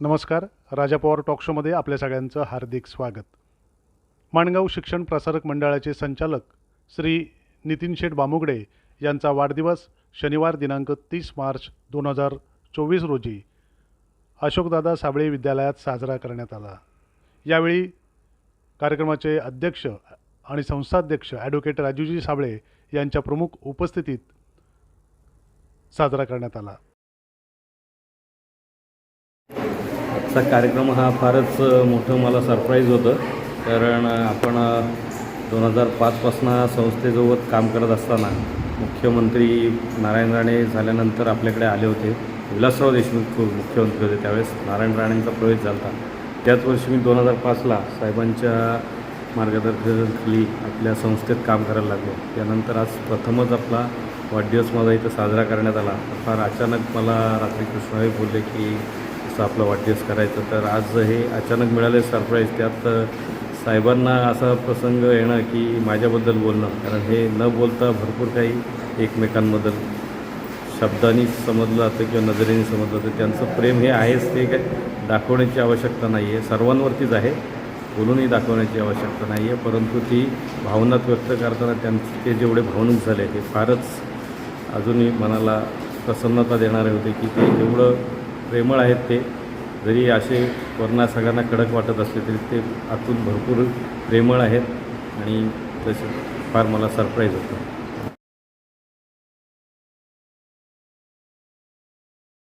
नमस्कार राजा पवार टॉक शोमध्ये आपल्या सगळ्यांचं हार्दिक स्वागत. माणगाव शिक्षण प्रसारक मंडळाचे संचालक श्री नितीन शेठ बामुगडे यांचा वाढदिवस शनिवार दिनांक तीस मार्च दोन हजार चोवीस रोजी अशोकदादा साबळे विद्यालयात साजरा करण्यात आला. यावेळी कार्यक्रमाचे अध्यक्ष आणि संस्थाध्यक्ष ॲडव्होकेट राजूजी साबळे यांच्या प्रमुख उपस्थितीत साजरा करण्यात आला. आजचा कार्यक्रम हा फारच मोठं मला सरप्राईज होतं. कारण आपण दोन हजार पाचपासनं संस्थेसोबत काम करत असताना मुख्यमंत्री नारायण राणे झाल्यानंतर आपल्याकडे आले होते. विलासराव देशमुख मुख्यमंत्री होते त्यावेळेस. नारायण राणेंचा प्रवेश झाला होता. त्याच वर्षी मी दोन हजार पाचला साहेबांच्या मार्गदर्शनाखाली आपल्या संस्थेत काम करायला लागलो. त्यानंतर आज प्रथमच आपला वाढदिवस माझा इथं साजरा करण्यात आला. फार अचानक मला रात्री कृष्णाबाई बोलले की असं आपलं वाढदिवस करायचं. तर आज हे अचानक मिळाले सरप्राईज त्यात साहेबांना असा प्रसंग येणं की माझ्याबद्दल बोलणं. कारण हे न बोलता भरपूर काही एकमेकांबद्दल शब्दांनी समजलं जातं किंवा नजरेने समजलं जातं. त्यांचं प्रेम हे आहेच ते काय दाखवण्याची आवश्यकता नाही आहे सर्वांवरतीच आहे. बोलूनही दाखवण्याची आवश्यकता नाही आहे परंतु ती भावनात व्यक्त करताना त्यांचे ते जेवढे भावनिक झाले ते फारच अजूनही मनाला प्रसन्नता देणारे होते की ते एवढं प्रेमळ आहेत ते. जरी असे वर्ण सगळ्यांना कडक वाटत असले तरी ते आतून भरपूर प्रेमळ आहेत आणि तसे फार मला सरप्राईज होतं.